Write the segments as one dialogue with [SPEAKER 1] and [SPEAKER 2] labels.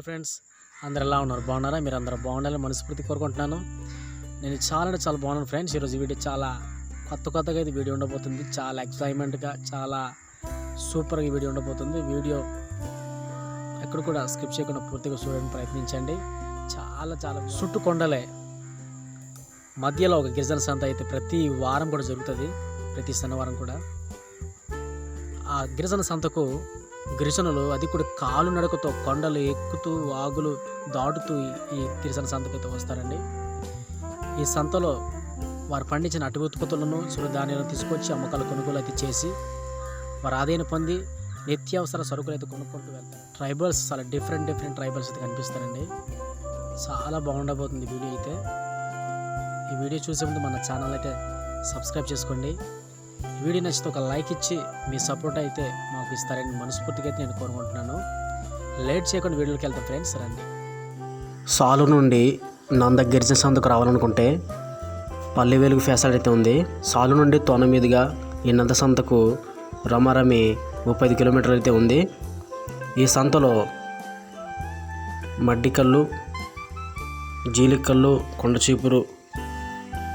[SPEAKER 1] Hi friends. అందరు ఎలా ఉన్నారు? బాగున్నారా? మీరు అందరూ బాగుండాలని మనస్ఫూర్తి కోరుకుంటున్నాను. నేను చాలా అంటే చాలా బాగున్నాను ఫ్రెండ్స్. ఈరోజు వీడియో చాలా కొత్త కొత్తగా అయితే వీడియో ఉండబోతుంది. చాలా ఎక్సైట్మెంట్గా చాలా సూపర్గా వీడియో ఉండబోతుంది. వీడియో ఎక్కడ కూడా స్కిప్ చేయకుండా పూర్తిగా చూడడానికి ప్రయత్నించండి. చాలా చాలా చుట్టు కొండలే మధ్యలో ఒక గిరిజన సంత అయితే ప్రతి వారం కూడా జరుగుతుంది. ప్రతి శనివారం కూడా. ఆ గిరిజన సంతకు గిరిజనులు అది కూడా కాలు నడకతో కొండలు ఎక్కుతూ వాగులు దాటుతూ ఈ- గిరిజన సంతకైతే వస్తారండి. ఈ సంతలో వారు పండించిన అటు ఉత్పత్తులను చిరుధాన్యాలను తీసుకొచ్చి అమ్మకాలు కొనుగోలు అయితే చేసి వారు ఆదాయం పొంది నిత్యావసర సరుకులు అయితే కొనుక్కుంటూ వెళ్తారు. ట్రైబల్స్ చాలా డిఫరెంట్ డిఫరెంట్ ట్రైబల్స్ అయితే కనిపిస్తారండి. చాలా బాగుండబోతుంది వీడియో అయితే. ఈ వీడియో చూసే ముందు మన ఛానల్ అయితే సబ్స్క్రైబ్ చేసుకోండి. వీడియో నచ్చితే ఒక లైక్ ఇచ్చి మీ సపోర్ట్ అయితే మాకు ఇస్తారని మనస్ఫూర్తిగా అయితే నేను కోరుకుంటున్నాను. లేట్ చేయకుండా వీడియోకి వెళ్తాం ఫ్రెండ్స్ రండి. సాలు నుండి నంద గిరిజన సందుకు రావాలనుకుంటే పల్లె వెలుగు ఫెసిలిటీ అయితే ఉంది. సాలు నుండి తోన మీదుగా ఈ నంద సంతకు రమారమి ముప్పై ఐదు కిలోమీటర్లు అయితే ఉంది. ఈ సంతలో మడ్డికల్లు జీలికల్లు కొండచీపురు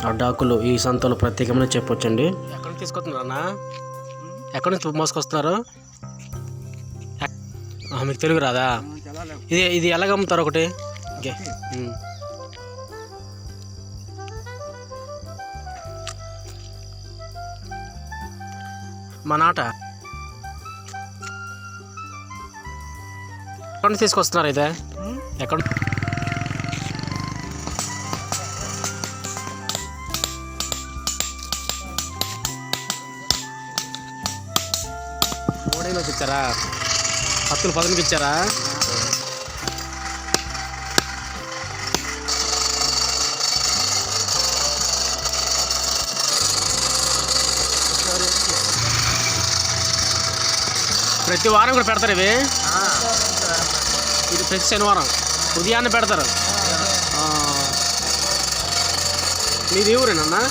[SPEAKER 1] అడ్డాకులు ఈ సంతలో ప్రత్యేకమైన చెప్పొచ్చండి. ఎక్కడ నుంచి తీసుకొస్తున్నారన్నా ఎక్కడి నుంచి మోసుకొస్తున్నారు? మీకు తెలుగు రాదా? ఇది ఇది ఎలాగ అమ్ముతారు ఒకటి? ఓకే. మా నాట. ఎక్కడి నుంచి తీసుకొస్తున్నారు అయితే? ఎక్కడ ఇచ్చారా? పత్తులు పదునికి ఇచ్చారా? ప్రతి వారం కూడా పెడతారు ఇవి? ఇది ప్రతి శనివారం. ఉదయాన్నే పెడతారు. మీది ఊరేనన్నా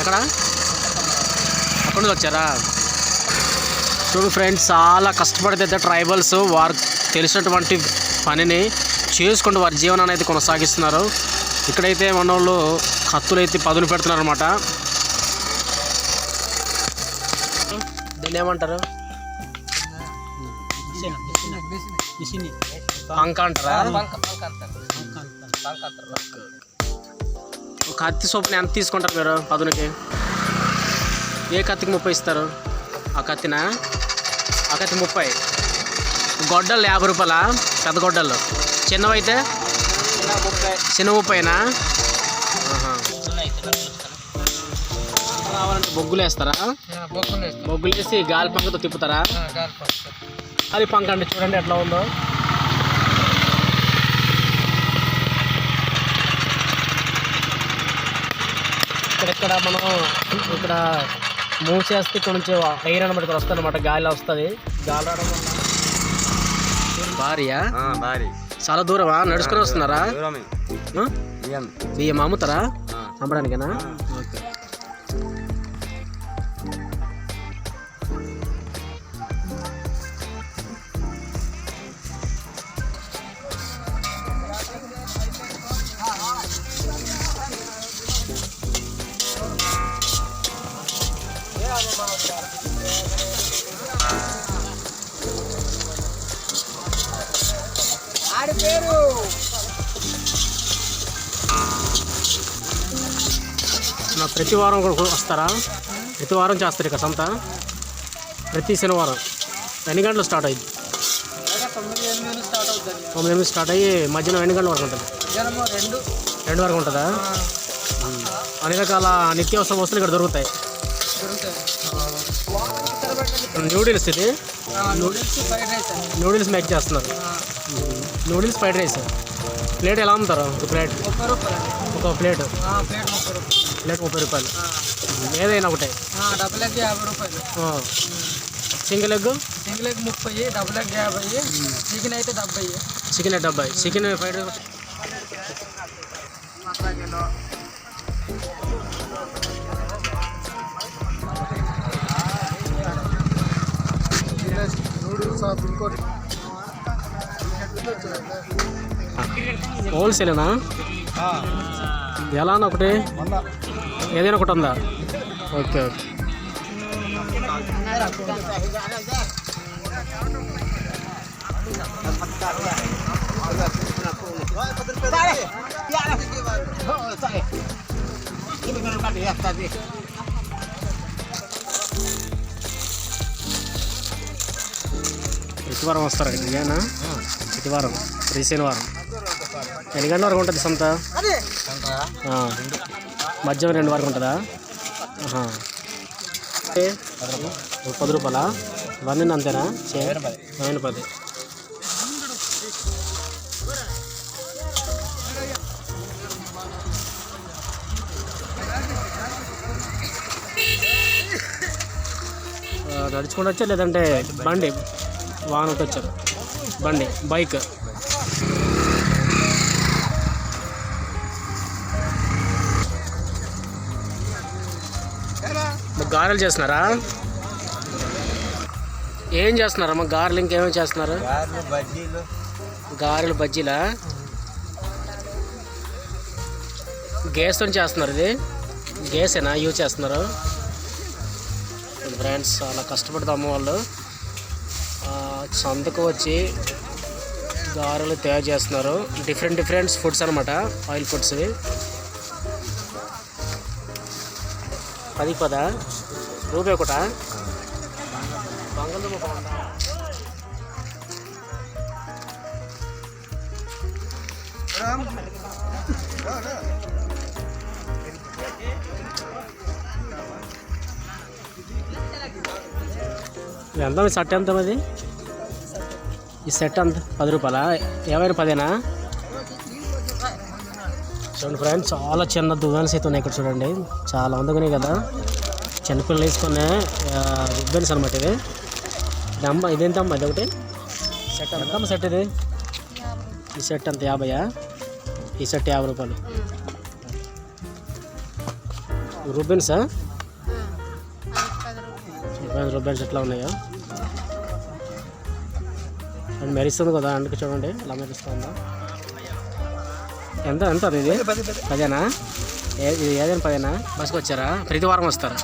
[SPEAKER 1] ఎక్కడ? అక్కడ నుంచి వచ్చారా? చూడు ఫ్రెండ్స్ చాలా కష్టపడితే ట్రైబల్స్ వారు తెలిసినటువంటి పనిని చేసుకుంటూ వారి జీవనాన్ని అయితే కొనసాగిస్తున్నారు. ఇక్కడైతే మన వాళ్ళు కత్తులు అయితే పదులు పెడుతున్నారు అనమాట దీన్ని ఏమంటారు పంక అంటారా? ఒక కత్తి సోపుని ఎంత తీసుకుంటారు మీరు పదులకి ఏ కత్తికి ముప్పై ఇస్తారు? ఆ కత్తినా ఆ కత్తి ముప్పై. గొడ్డలు యాభై రూపాయల? పెద్ద గొడ్డలు. చిన్నవైతే? చిన్న ముప్పైనా. రావాలంటే బొగ్గులు వేస్తారా? బొగ్గులు వేసి గాలి పంకతో తిప్పుతారా? అది పంక అండి చూడండి ఎట్లా ఉందో. ఇక్కడ ఇక్కడ మనం ఇక్కడ మూవ్ చేస్తే ఇక్కడ నుంచి ఎయిర్ అనమాట ఇక్కడ వస్తుంది అనమాట గాలి వస్తుంది. గాలి రావడం వల్ల భార్య?
[SPEAKER 2] భారీ
[SPEAKER 1] చాలా దూరమా? నడుచుకొని వస్తున్నారా?
[SPEAKER 2] బియ్యం.
[SPEAKER 1] అమ్ముతారా?
[SPEAKER 2] ఆ.
[SPEAKER 1] అమ్మడానికేనా? నా ప్రతి వారం కూడా వస్తారా? ప్రతి వారం చేస్తారు ఇక సంత. ప్రతి శనివారం. ఎన్ని గంటలు స్టార్ట్ అయ్యింది తొమ్మిది ఎనిమిది స్టార్ట్ అయ్యి మధ్యాహ్నం ఎన్ని గంటల వరకు ఉంటుంది?
[SPEAKER 3] రెండు
[SPEAKER 1] రెండు వరకు ఉంటుందా. అన్ని రకాల నిత్యావసర వస్తువులు ఇక్కడ దొరుకుతాయి. నూడిల్స్ ఇది.
[SPEAKER 3] నూడిల్స్
[SPEAKER 1] మేక్ చేస్తున్నారు. Noodles fried rice. ప్లేట్ ఎలా అమ్ముతారు? ఒక ప్లేట్. ఒక ప్లేట్.
[SPEAKER 3] ప్లేట్ ముప్పై రూపాయలు.
[SPEAKER 1] ప్లేట్ ముప్పై రూపాయలు. ఏదైనా ఒకటే.
[SPEAKER 3] డబుల్ ఎగ్ యాభై రూపాయలు.
[SPEAKER 1] Single egg?
[SPEAKER 3] సింగిల్ ఎగ్ ముప్పై డబుల్ ఎగ్ యాభై. చికెన్ అయితే డెబ్బై.
[SPEAKER 1] చికెన్ డెబ్బై. చికెన్ ఫ్రైడ్ రైస్ హోల్సేలేనా? ఎలా అన్న ఒకటి? ఏదైనా ఒకటి ఉందా? Okay okay. శనివారం వస్తారు ఇక్కడ ఇదేనా శనివారం ప్రతి శనివారం ఎన్ని గంటల వరకు ఉంటుంది సంత. మధ్యాహ్నం రెండు వరకు ఉంటుందా? పది రూపాయలా? ఇవన్నీ అంతేనా? పదిహేను పది. నడుచుకుంటూ వచ్చా లేదంటే బండి? వాహనంతో వచ్చారు బండి బైక్. గారెలు చేస్తున్నారా? ఏం చేస్తున్నారమ్మా? గారెలు ఇంకేమేమి చేస్తున్నారు? గారెలు బజ్జీలా. గ్యాస్తో చేస్తున్నారు ఇది. గ్యాసేనా? యూజ్ చేస్తున్నారు. ఫ్రెండ్స్ చాలా కష్టపడతాము వాళ్ళు. ఆ, సంతకు వచ్చి గారెలు తయారు చేస్తున్నారు. డిఫరెంట్ డిఫరెంట్ ఫుడ్స్ అనమాట ఆయిల్ ఫుడ్స్. పది పదా? రూపాయి ఒకట? బంగాళదుంప బాగుందా ఇది ఎంత మీ సెట్ ఎంత అది ఈ సెట్ అంత పది రూపాయలా? ఏమైనా పదేనా? చూడండి ఫ్రెండ్స్ చాలా చిన్న దువ్వాన్స్ అయితే ఉన్నాయి ఇక్కడ చూడండి. చాలా అందుకున్నాయి కదా? చిన్నపిల్లలు వేసుకునే రిబ్బన్స్ అనమాట ఇది ఇది అమ్మ ఇదేంత అమ్మ ఇది ఒకటి? సెట్ ఎంతమ్మ సెట్ ఇది? ఈ సెట్ అంత యాభైయా? ఈ సెట్ యాభై రూపాయలు. రూబెన్సా ఇరవై రూపాయలు ఎట్లా ఉన్నాయో. అండ్ మెరుస్తుంది కదా అందుకు చూడండి ఎలా మెరుస్తుందా. ఎంత ఎంత ఇది? పదేనా? ఏదైనా పదేనా? బస్కి వచ్చారా ప్రతి వారం వస్తారా.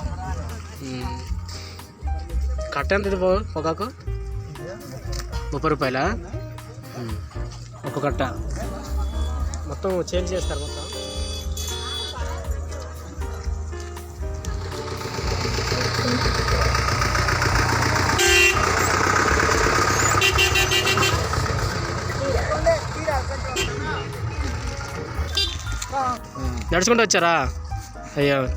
[SPEAKER 1] కట్ట ఎంత ఇది పో- పొగాకు? ముప్పై రూపాయల? ఒక కట్ట. మొత్తం చేంజ్ చేస్తారు మొత్తం. నడుచుకుంటూ వచ్చారా? అయ్యో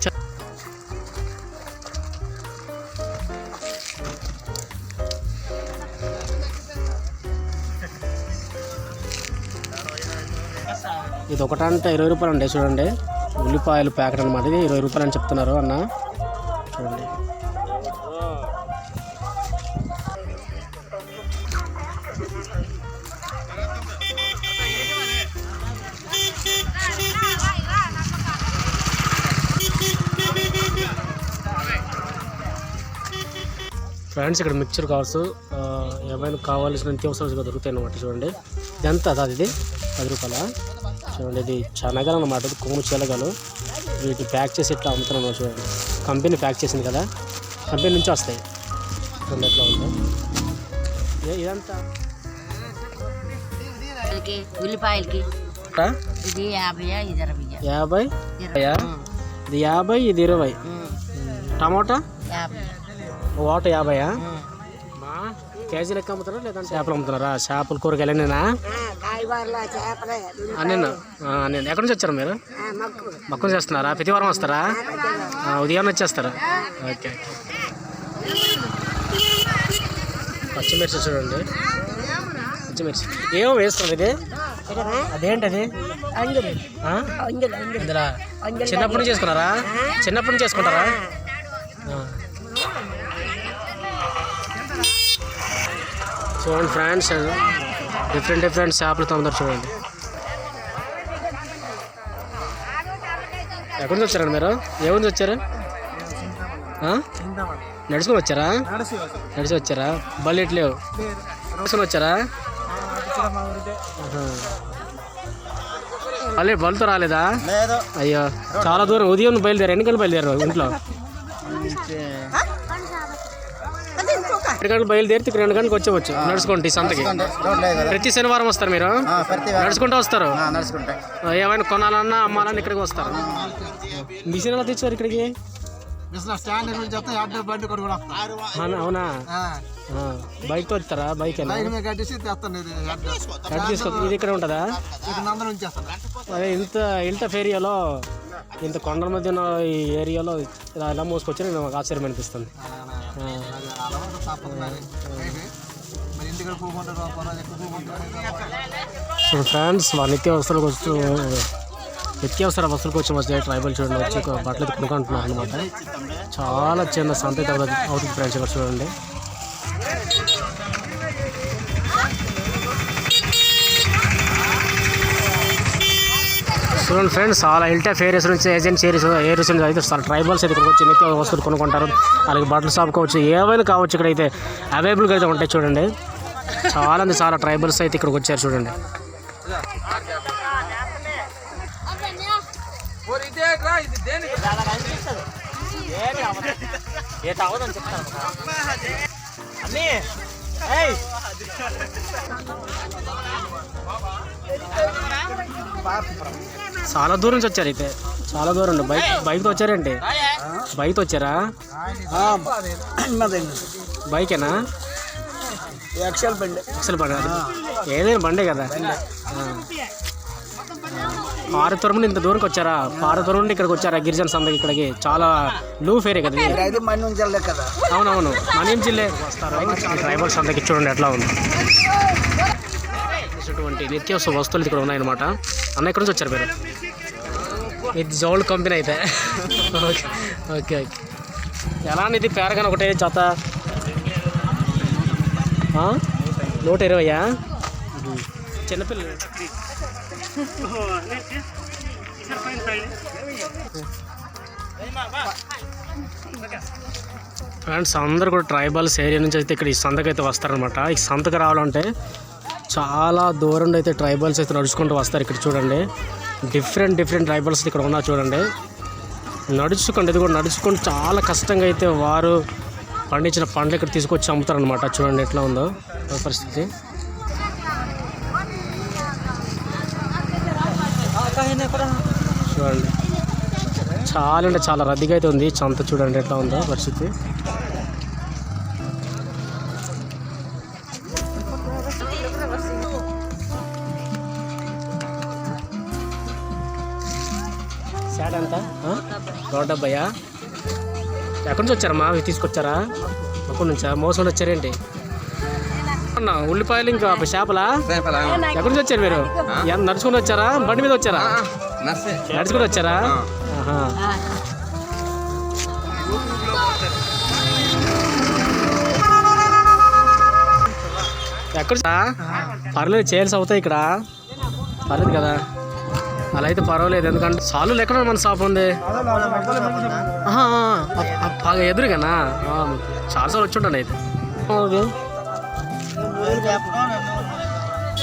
[SPEAKER 1] ఇది ఒకటంటే ఇరవై రూపాయలు అండి చూడండి. ఉల్లిపాయలు ప్యాకెట్ అనమాట ఇది. ఇరవై రూపాయలు అని చెప్తున్నారు అన్న. చూడండి. ఫ్రెండ్స్ ఇక్కడ మిక్చర్ కావచ్చు ఆ, ఏమైనా కావాల్సిన నిత్యావసరాలు దొరుకుతాయి అన్నమాట చూడండి. ఇది ఎంత అది ఇది పది రూపాయల? చూడండి ఇది శనగలు అన్నమాట. ఇది కొమ్ము చిలకలు వీటిని ప్యాక్ చేసి ఇట్లా అమ్ముతున్నాను చూడండి. కంపెనీ ప్యాక్ చేసింది కదా. కంపెనీ నుంచి వస్తాయి. ఎట్లా ఏ- ఇదంతా?
[SPEAKER 2] ఉల్లిపాయలకి? ఇది యాభై ఇది ఇరవై.
[SPEAKER 1] యాభై? ఇది యాభై ఇది ఇరవై. టమాటా? ఓట యాభైయా? కేజీ లెక్క అమ్ముతారా లేదంటే? చేపలు అమ్ముతున్నారా? చేపలు కూరగాయలు అన్నీనా
[SPEAKER 2] కాయగూరలు చేపలే
[SPEAKER 1] అన్నీనా? నేను ఎక్కడి నుంచి వచ్చారు మీరు? మొక్కలు చేస్తున్నారా? ప్రతి వారం వస్తారా? ఆ, ఉదయాన్నే వచ్చేస్తారా? ఓకే పచ్చిమిర్చి చూడండి. పచ్చిమిర్చి. ఏమో వేస్తుంది ఇది? అదేంటది? ఇందులో చిన్నప్పటి నుంచి చేసుకున్నారా? చిన్నప్పటి నుంచి చేసుకుంటారా. చూడండి ఫ్రెండ్స్ డిఫరెంట్ డిఫరెంట్ చేపలతో ఉన్నారు చూడండి. ఎక్కడి నుంచి వచ్చారండి మీరు? ఏ నుంచి వచ్చారు? నడుచుకొని వచ్చారా? నడిచి వచ్చారా? బళ్ళు ఎట్లేవు నడుచుకొని వచ్చారా. మళ్ళీ బలుతో రాలేదా?
[SPEAKER 3] లేదు.
[SPEAKER 1] అయ్యో. చాలా దూరం. ఉదయం బయలుదేరా ఎన్ని గంటలు బయలుదేరారు ఇంట్లో? రెండు గంటలు బయలుదేరి ఇక్కడ రెండు గంటలకు వచ్చేవచ్చు. నడుచుకోండి సంతకి. ప్రతి శనివారం వస్తారు మీరు? నడుచుకుంటూ వస్తారు? ఏమైనా కొనాలన్నా అమ్మాలన్నా ఇక్కడికి వస్తారు? మిషన్ ఎలా తెచ్చారు ఇక్కడికి? అవునా- ఆ, బైక్తో వస్తారా? బైక్
[SPEAKER 3] ఇది.
[SPEAKER 1] ఇక్కడ ఉంటుందా? అదే ఇంత ఇంత ఏరియాలో ఇంత కొండల మధ్య ఉన్న ఈ ఏరియాలో ఇలా ఎలా మోసుకొచ్చి నాకు ఆశ్చర్యం అనిపిస్తుంది. సో ఫ్రెండ్స్ వాళ్ళ నిత్యావసరాలకు వస్తూ నిత్యావసర వస్తువులకు వచ్చి మధ్య ట్రైబల్ చూడండి వచ్చి బట్టలు కొనుక్కుంటున్నారు అనమాట చాలా చిన్న సంత అవుతుంది అవుతుంది ఫ్రెండ్స్ ఇక్కడ చూడండి. చూడండి ఫ్రెండ్స్ చాలా ఇల్టా ఫేరియస్ నుంచి ఏజెంట్ ఏరియస్ నుంచి అయితే చాలా ట్రైబల్స్ అయితే ఇక్కడికి వచ్చి నిత్య వస్తువులు కొనుక్కుంటారు. అలాగే బట్టల షాప్ కావచ్చు ఏవైనా కావచ్చు ఇక్కడైతే అవైలబుల్గా అయితే ఉంటాయి చూడండి. చాలా మంది చాలా ట్రైబల్స్ అయితే ఇక్కడికి వచ్చారు చూడండి. చాలా దూరం నుంచి వచ్చారు అయితే. చాలా దూరం ఉండి. బైక్ బైక్తో వచ్చారండి బైక్తో వచ్చారా? బైకేనా?
[SPEAKER 3] ఎక్సెల్ బండి.
[SPEAKER 1] అసలు బండి. ఏదైనా బండే కదా. పారతూరం నుండి ఇంత దూరంకి వచ్చారా? పారతూరం నుండి ఇక్కడికి వచ్చారా? గిరిజన సందకి ఇక్కడికి. చాలా లూ ఫేరే కదా అవునవును. మనేం జిల్లే. ట్రైబల్ సందకి చూడండి ఎట్లా ఉంది. ఇటువంటి నిత్యావసర వస్తువులు ఇక్కడ ఉన్నాయన్నమాట. అన్న ఎక్కడి నుంచి వచ్చారు మీరు? ఇది జౌల్ కంపెనీ అయితే. Okay okay okay. ఎలా అని ఇది పేరగానే ఒకటే జత? ఆ? నూట ఇరవయా. చిన్నపిల్లలు. ఫ్రెండ్స్ అందరు కూడా ట్రైబల్స్ ఏరియా నుంచి అయితే ఇక్కడ ఈ సంతకు అయితే వస్తారనమాట ఈ సంతకు రావాలంటే చాలా దూరం అయితే ట్రైబల్స్ అయితే నడుచుకుంటూ వస్తారు. ఇక్కడ చూడండి. డిఫరెంట్ డిఫరెంట్ ట్రైబల్స్ ఇక్కడ ఉన్నా చూడండి. నడుచుకోండి ఇది కూడా నడుచుకుంటూ చాలా కష్టంగా అయితే వారు పండించిన పండ్లు ఇక్కడ తీసుకొచ్చి అమ్ముతారనమాట చూడండి ఎట్లా ఉందో పరిస్థితి. చూడండి. చాలా అంటే చాలా రద్దీగా అయితే ఉంది. చంత చూడండి ఎట్లా ఉందో పరిస్థితి. నూట డెబ్బయా ఎక్కడి నుంచి వచ్చారమ్మా? అవి తీసుకొచ్చారా? అక్కడి నుంచా? మోసం వచ్చారేంటి అన్న ఉల్లిపాయలు ఇంకా చేపలా? ఎక్కడి నుంచి వచ్చారు మీరు? నడుచుకుని వచ్చారా? బండి మీద వచ్చారా? నడుచుకుని వచ్చారా. ఎక్కడ? పర్లేదు చేయాల్సి అవుతాయి ఇక్కడ. పర్లేదు కదా. అలా అయితే పర్వాలేదు. ఎందుకంటే సాలు ఎక్కడ మన షాప్ ఉంది? ఎదురుగానా? చాలా సార్లు వచ్చి ఉంటాను అయితే. ఓకే.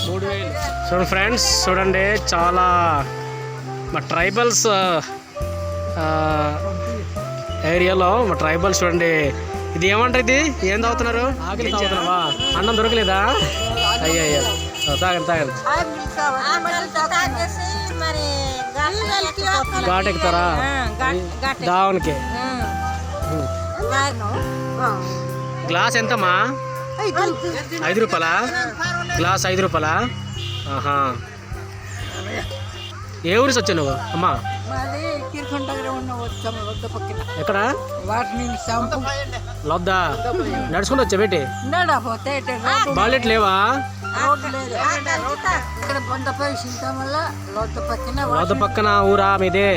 [SPEAKER 1] చూడండి ఫ్రెండ్స్ చూడండి చాలా మా ట్రైబల్స్ ఏరియాలో మా ట్రైబల్స్ చూడండి. ఇది ఏమంటారు ఇది? ఏం తాగుతున్నారు? ఆకలి తాగుతున్నావా? అన్నం దొరకలేదా? తాగండి తాగండి.
[SPEAKER 2] మరి
[SPEAKER 1] ఘాట్ ఎక్కుతారా దావనికి గ్లాస్ ఎంతమ్మా? ఐదు రూపాయలా? గ్లాస్ ఐదు రూపాయలా? ఆహా. ఏ ఊరి వచ్చావు నువ్వు? అమ్మా.
[SPEAKER 2] మాది కిరకొండ ఉన్న వచ్చాము వద్ద పక్కన.
[SPEAKER 1] ఎక్కడ? లొద్దా నడుచుకుంటూ వచ్చా పెట్టి
[SPEAKER 2] పోతే రోడ్డు
[SPEAKER 1] బాలెట్ లేవా?
[SPEAKER 2] రోడ్డు లేదు. ఇక్కడ బొందపై లోత పక్కన
[SPEAKER 1] లొద్ద పక్కన ఊరా మీదే?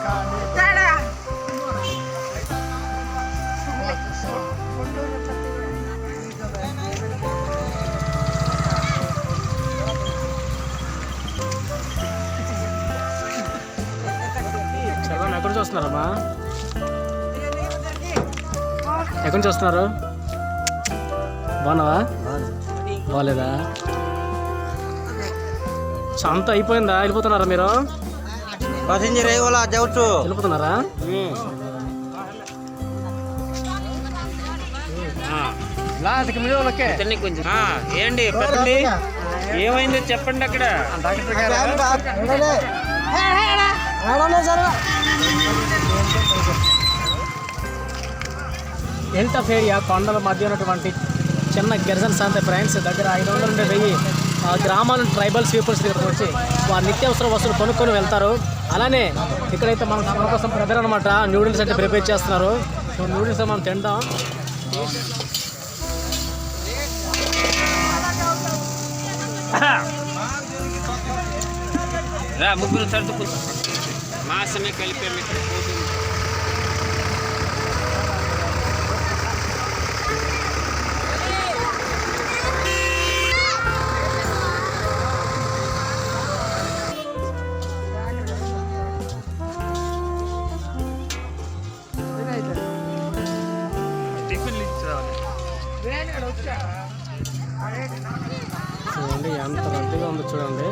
[SPEAKER 1] చాలా వస్తున్నారమ్మా ఎక్కడి నుంచి వస్తున్నారు? బాగున్నావా? బాగలేదా? అంతా అయిపోయిందా? వెళ్ళిపోతున్నారా మీరు?
[SPEAKER 3] ప్యాసింజర్ అయ్యి যাওచ్చు
[SPEAKER 1] వెళ్ళిపోతున్నారా? లాస్ట్కి వాళ్ళకే
[SPEAKER 4] ఏంటి పెట్టండి ఏమైందో చెప్పండి అక్కడ.
[SPEAKER 1] డాక్టర్ గారు ఎంటఫేరియా ఏరియా కొండల మధ్య ఉన్నటువంటి చిన్న గిరిజన సంత ఫ్రెండ్స్ దగ్గర ఐదు వందల నుండి వెయ్యి గ్రామాల ట్రైబల్స్ పీపుల్స్ దగ్గరకు వచ్చి వారి నిత్యావసర వస్తువులు కొనుక్కొని వెళ్తారు. అలానే ఇక్కడైతే మనం మన కోసం బ్రదర్ అనమాట నూడిల్స్ అంటే ప్రిపేర్ చేస్తున్నారు. సో నూడిల్స్ మనం తింటాం
[SPEAKER 4] ముగ్గురు సర్దుకు మాసమే కలిపాము
[SPEAKER 1] చూడండి ఎంత రద్దీగా ఉందో చూడండి.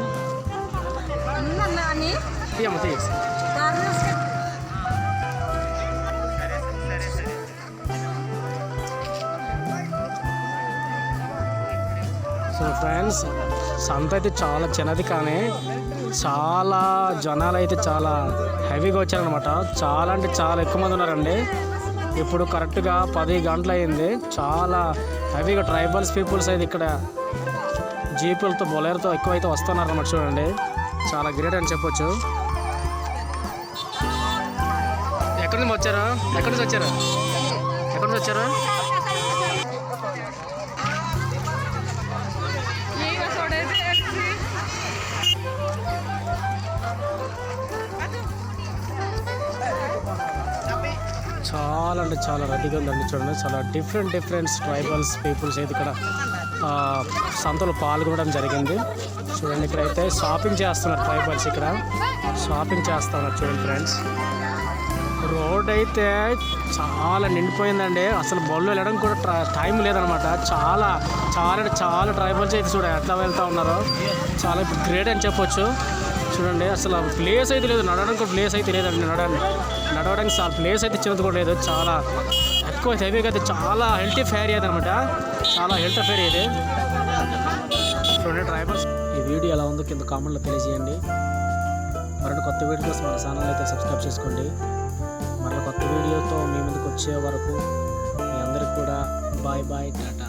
[SPEAKER 1] తీయమ్మ తీయ సో ఫ్రెండ్స్ సంత అయితే చాలా చిన్నది కానీ చాలా జనాలు అయితే చాలా హెవీగా వచ్చారనమాట చాలా అంటే చాలా ఎక్కువ మంది ఉన్నారండి. ఇప్పుడు కరెక్ట్గా పది గంటలు అయింది చాలా హెవీగా ట్రైబల్స్ పీపుల్స్ అయితే ఇక్కడ జీపులతో బొలేరుతో ఎక్కువ అయితే వస్తున్నారు అన్నమాట చూడండి. చాలా గ్రేట్ అని చెప్పొచ్చు. ఎక్కడి నుంచి వచ్చారా? ఎక్కడి నుంచి వచ్చారా? ఎక్కడి నుంచి వచ్చారా? చాలా అంటే చాలా రద్దీగా ఉందండి చూడండి. చాలా డిఫరెంట్ డిఫరెంట్ ట్రైబల్స్ పీపుల్స్ అయితే ఇక్కడ సంతలో పాల్గొనడం జరిగింది. చూడండి ఇక్కడైతే షాపింగ్ చేస్తున్నారు ట్రైబల్స్ ఇక్కడ. షాపింగ్ చేస్తున్నారు చూడండి ఫ్రెండ్స్ రోడ్ అయితే చాలా నిండిపోయిందండి. అసలు బళ్ళు వెళ్ళడం కూడా టైం లేదనమాట చాలా చాలా అంటే చాలా ట్రైబల్స్ అయితే చూడ ఎట్లా వెళ్తా ఉన్నారో. చాలా ఇప్పుడు గ్రేట్ అని చెప్పొచ్చు. చూడండి అసలు ప్లేస్ అయితే లేదు. నడవడానికి కూడా ప్లేస్ అయితే లేదండి నడవడానికి నడవడానికి చాలా ప్లేస్ అయితే చిన్నది కూడా లేదు. చాలా ఎక్కువ హెవీగా అయితే చాలా హెల్తీ ఫేర్ అయ్యేది అనమాట చాలా హెల్త్ ఫేర్ ఇది. చూడండి డ్రైవర్స్ ఈ వీడియో ఎలా ఉందో కింద కామెంట్లో తెలియజేయండి. మరొక కొత్త వీడియో కోసం మన ఛానల్ అయితే సబ్స్క్రైబ్ చేసుకోండి. మరొక కొత్త వీడియోతో మీ ముందుకు వచ్చే వరకు మీ అందరికి కూడా బాయ్ బాయ్ టాటా